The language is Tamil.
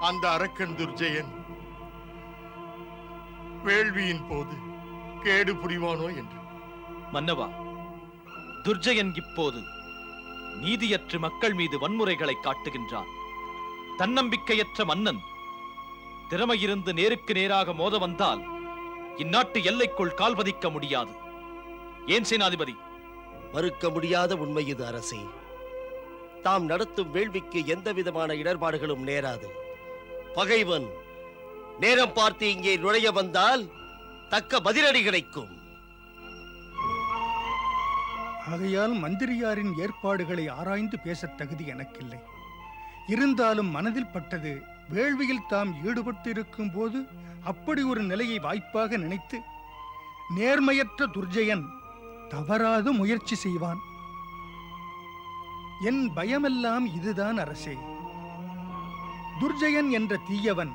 அந்த அரக்கன் துர்ஜெயன் வேள்வியின் போது கேடு புரிவானோ என்று. மன்னவா துர்ஜயன் இப்போது நீதியற்று மக்கள் மீது வன்முறைகளை காட்டுகின்றான். தன்னம்பிக்கையற்ற மன்னன் திறமையிருந்து நேருக்கு நேராக மோத வந்தால் இந்நாட்டு எல்லைக்குள் கால் பதிக்க முடியாது. ஏன் சேனாதிபதி? மறுக்க முடியாத உண்மை இது அரசே. தாம் நடத்தும் வேள்விக்கு எந்த விதமான இடர்பாடுகளும் நேராது. பகைவன் நேரம் பார்த்து இங்கே நுழைய வந்தால் தக்க பதிலடி கிடைக்கும். ஆகையால் மந்திரியாரின் ஏற்பாடுகளை ஆராய்ந்து பேசத் தகுதி எனக்கில்லை. இருந்தாலும் மனதில் பட்டது வேள்வியில் தாம் ஈடுபட்டிருக்கும் போது அப்படி ஒரு நிலையை வாய்ப்பாக நினைத்து நேர்மையற்ற துர்ஜயன் தவறாது முயற்சி செய்வான். என் பயமெல்லாம் இதுதான் அரசே. துர்ஜயன் என்ற தீயவன்.